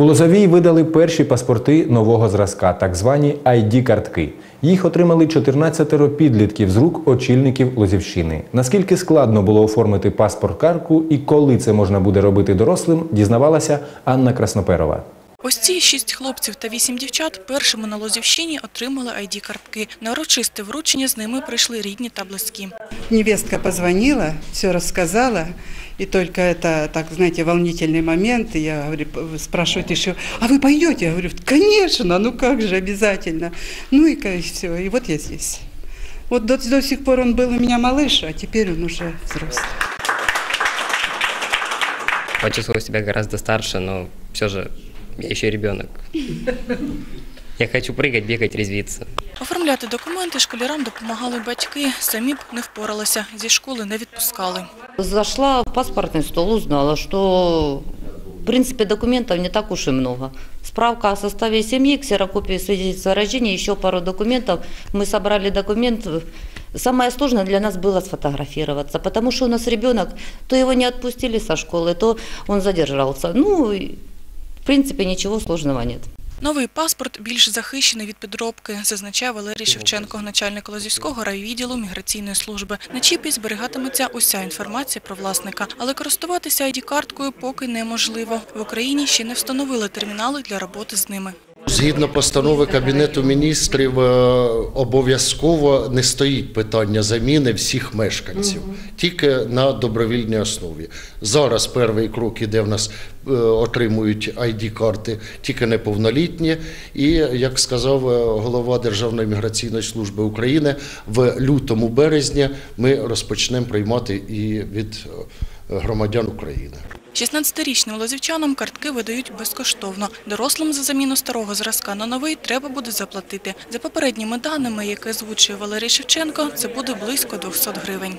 У Лозовій видали перші паспорти нового зразка, так звані ID-картки. Їх отримали 14 підлітків з рук очільників Лозівщини. Наскільки складно було оформити паспорт-картку і коли це можна буде робити дорослим, дізнавалася Анна Красноперова. Ось ці шість хлопців та вісім дівчат першими на Лозівщині отримали ID-картки. На урочисте вручення з ними прийшли рідні та близькі. Невестка позвонила, все рассказала, и только это, так, знаете, волнительный момент, и я говорю, п- спрашивают еще, а вы пойдете? Я говорю, конечно, ну как же, обязательно. Ну и все, и вот я здесь. Вот до, до сих пор он был у меня малыш, а теперь он уже взрослый. Почувствовал себя гораздо старше, но все же я еще ребенок. Я хочу прыгать, бегать, резвиться. Оформляти документи школярам допомагали батьки, самі б не впоралися, зі школи не відпускали. Зашла в паспортный стол, узнала, что в принципе документов не так уж и много. Справка о составе семьи, ксерокопия свидетельства о рождении, еще пару документов. Мы собрали документ. Самое сложное для нас было сфотографироваться, потому что у нас ребенок, то его не отпустили со школы, то он задержался. Ну, и, в принципе, ничего сложного нет. Новий паспорт більш захищений від підробки, зазначає Валерій Шевченко, начальник Лозівського райвідділу міграційної служби. На чіпі зберігатиметься уся інформація про власника, але користуватися ID-карткою поки неможливо. В Україні ще не встановили термінали для роботи з ними. Згідно постанови Кабінету міністрів, е, обов'язково не стоїть питання заміни всіх мешканців, тільки на добровільній основі. Зараз перший крок іде в нас е, отримують ID-карти тільки неповнолітні. І як сказав е, голова Державної міграційної служби України, в лютому березні ми розпочнемо приймати і від громадян України. 16-річним лозівчанам картки видають безкоштовно. Дорослим за заміну старого зразка на новий треба буде заплатити. За попередніми даними, які озвучує Валерій Шевченко, це буде близько 200 гривень.